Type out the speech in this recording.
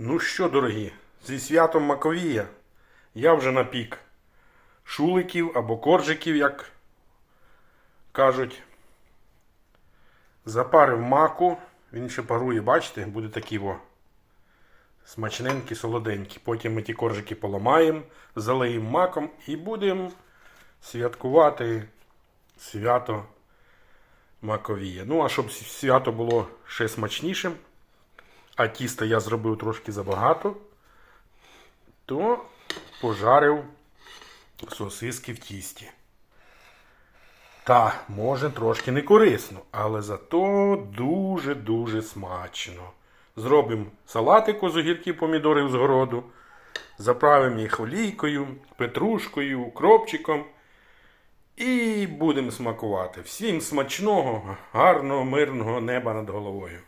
Ну що, дорогі, зі святом Маковія я вже напік шуликів або коржиків, як кажуть. Запарив маку, він ще парує, бачите, буде такий во. Смачненький, солоденький. Потім ми ті коржики поламаємо, залиємо маком і будемо святкувати свято Маковія. Ну, а щоб свято було ще смачнішим, а тіста я зробив трошки забагато, то пожарив сосиски в тісті. Та, може, трошки не корисно, але зато дуже-дуже смачно. Зробимо салатику з огірків помідорів з городу, заправимо їх олійкою, петрушкою, укропчиком. І будемо смакувати. Всім смачного, гарного, мирного неба над головою.